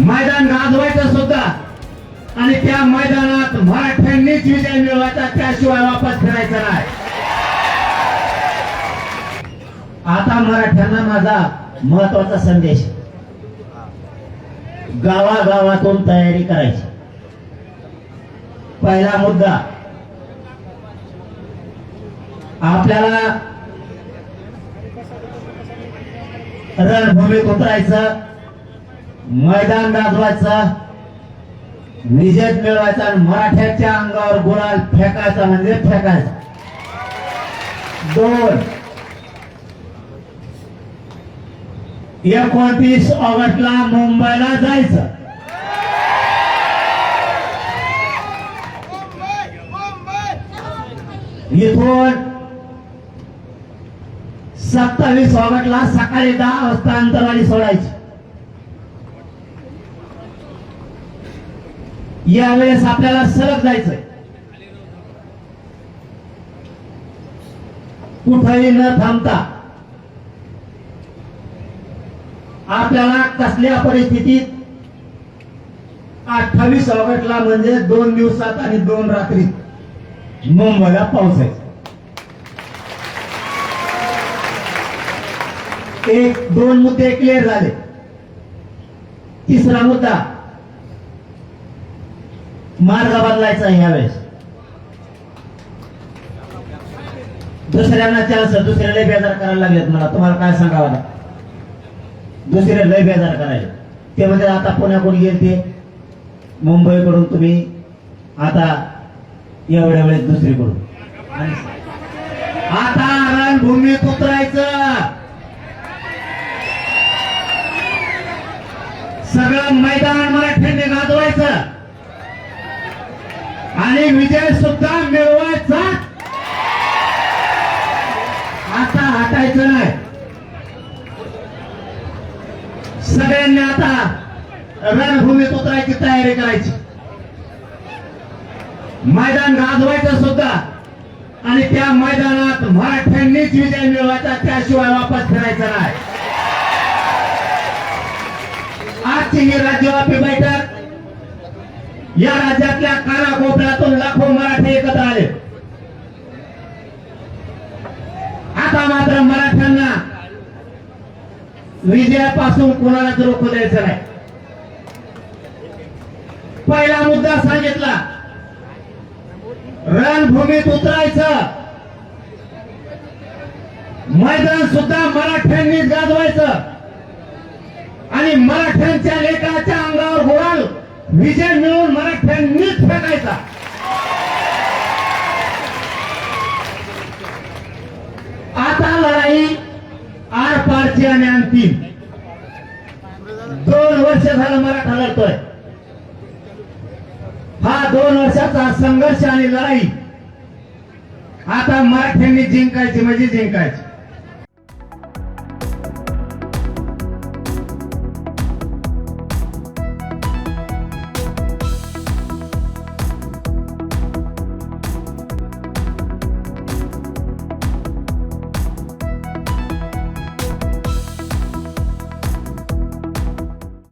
मैदान गाजवायचं सुद्धा. आणि त्या मैदानात मराठ्यांनीच विजय मिळवायचा त्याशिवाय वापस फिरायचं नाही. आता मराठ्यांना माझा महत्त्वाचा संदेश. गावागावातून तयारी करायची. पहिला मुद्दा. आपल्याला रणभूमीत उतरायचं मैदान गाजवायचं विजय मिळवायचा आणि मराठ्याच्या अंगावर गुलाल फेकायचा म्हणजे फेकायचा. दोन. एकोणतीस ऑगस्टला मुंबईला जायचं. इथून सत्तावीस ऑगस्टला सकाळी दहा वाजता अंतरवाली सोडायची. यावेळेस आपल्याला सरक जायचंय. कुठेही न थांबता आपल्याला कसल्या परिस्थितीत अठ्ठावीस ऑगस्टला म्हणजे दोन दिवसात आणि दोन रात्रीत मुंबईला पावसायचं एक दोन मुद्दे क्लिअर झाले. तिसरा मुद्दा मार्ग बदलायचा आहे यावेळेस. दुसऱ्यांना चान्स दुसरे लय बेजार करायला लागलेत मला. तुम्हाला काय सांगावं दुसरे लय बेजार करायचे. ते म्हणजे आता पुण्याकडून गेले ते मुंबईकडून तुम्ही आता एवढ्या वेळेस दुसरीकडून. आता रणभूमीत उतरायचं. सगळं मैदान मराठ्यांनी गाजवायचं. आणि विजय सुद्धा मिळवायचा? आता हटायचं नाही. सगळ्यांनी आता रणभूमीत उतरायची तयारी करायची. मैदान गाजवायचं सुद्धा. आणि त्या मैदानात मराठ्यांनीच विजय मिळवायचा त्याशिवाय वापस फिरायचं नाही. आजची ही राज्यव्यापी बैठक. या राज्यातल्या कानाकोपऱ्यातून लाखो मराठी एकत्र आले आता मात्र मराठ्यांना विजयापासून कोणालाच रोखू द्यायचं नाही. पहिला मुद्दा सांगितला. रणभूमीत उतरायचं. मैदान सुद्धा मराठ्यांनीच गाजवायचं. आणि मराठ्यांच्या लेकराच्या अंगावर होणार विजय मिळवून मराठ्यांनीच फेकायचा आता लढाई आर आणि अंतिम. दोन वर्ष झालं मराठा लढतोय. हा दोन वर्षाचा संघर्ष आणि लढाई. आता मराठ्यांनी जिंकायची म्हणजे जिंकायची.